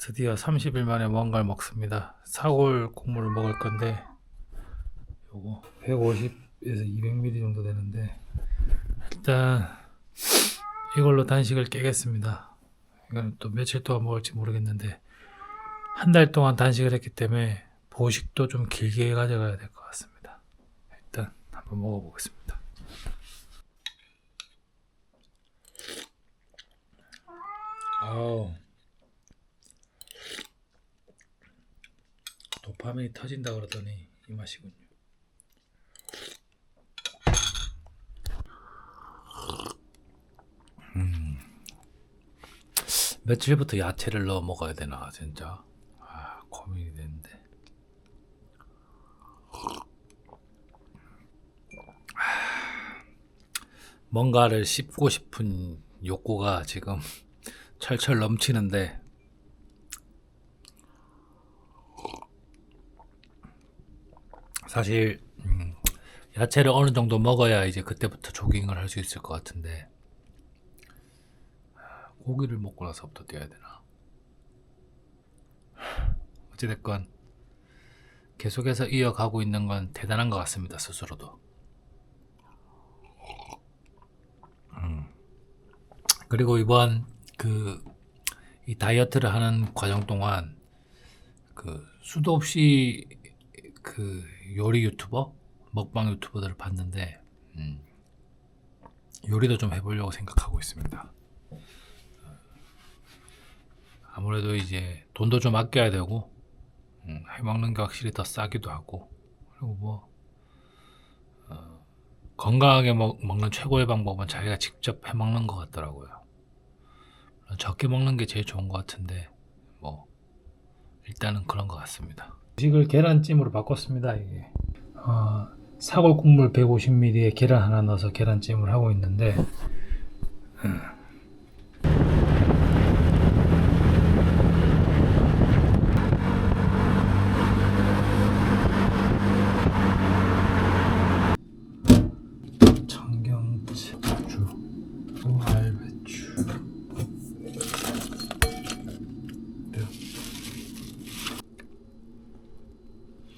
드디어 30일 만에 뭔가를 먹습니다. 사골 국물을 먹을 건데 요거 150에서 200ml 정도 되는데 일단 이걸로 단식을 깨겠습니다. 이건 또 며칠 동안 먹을지 모르겠는데 한 달 동안 단식을 했기 때문에 보식도 좀 길게 가져가야 될 것 같습니다. 일단 한번 먹어보겠습니다. 아우 도파민이 터진다 그러더니 이 맛이군요. 음. 며칠부터 야채를 넣어 먹어야 되나 진짜 아 고민이 되는데 아, 뭔가를 씹고 싶은 욕구가 지금 철철 넘치는데 사실 음, 야채를 어느 정도 먹어야 이제 그때부터 조깅을 할 수 있을 것 같은데 고기를 먹고 나서부터 뛰어야 되나 어찌됐건 계속해서 이어가고 있는 건 대단한 것 같습니다 스스로도 음. 그리고 이번 그 이 다이어트를 하는 과정 동안 그 수도 없이 그 요리 유튜버 먹방 유튜버들을 봤는데 음, 요리도 좀 해보려고 생각하고 있습니다. 아무래도 이제 돈도 좀 아껴야 되고 음, 해먹는 게 확실히 더 싸기도 하고 그리고 뭐 어, 건강하게 먹, 먹는 최고의 방법은 자기가 직접 해먹는 것 같더라고요. 적게 먹는 게 제일 좋은 것 같은데 뭐 일단은 그런 것 같습니다. 음식을 계란찜으로 바꿨습니다. 이게 어, 사골 국물 150ml에 계란 하나 넣어서 계란찜을 하고 있는데 음. 청경채, 주, 알배추, 네.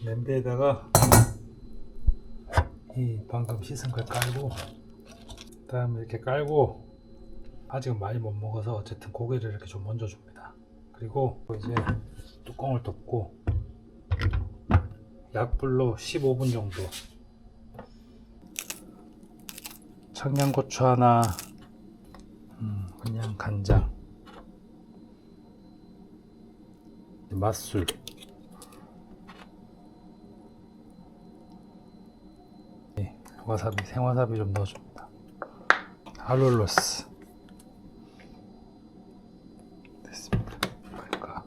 냄비에다가 이 방금 씻은 걸 깔고 그다음에 이렇게 깔고 아직은 많이 못 먹어서 어쨌든 고기를 이렇게 좀 얹어 줍니다. 그리고 이제 뚜껑을 덮고 약불로 15분 정도 청양고추 하나 음, 그냥 간장 맛술 와사비 생와사비 좀 넣어줍니다. 할룰로스. 됐습니다. 그러니까.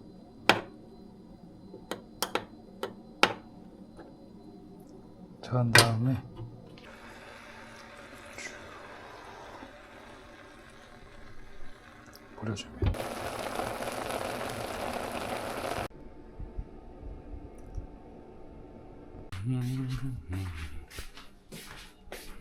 저한 다음에 뿌려줍니다. 음, 음, 음,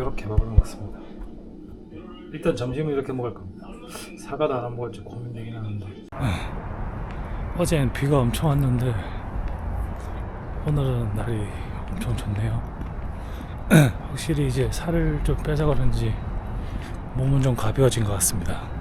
이렇게 밥을 먹습니다. 일단 점심은 이렇게 먹을 겁니다. 사과도 하나 먹을지 고민되긴 하는데. 어제는 비가 엄청 왔는데 오늘은 날이 엄청 좋네요. 확실히 이제 살을 좀 빼서 그런지 몸은 좀 가벼워진 것 같습니다.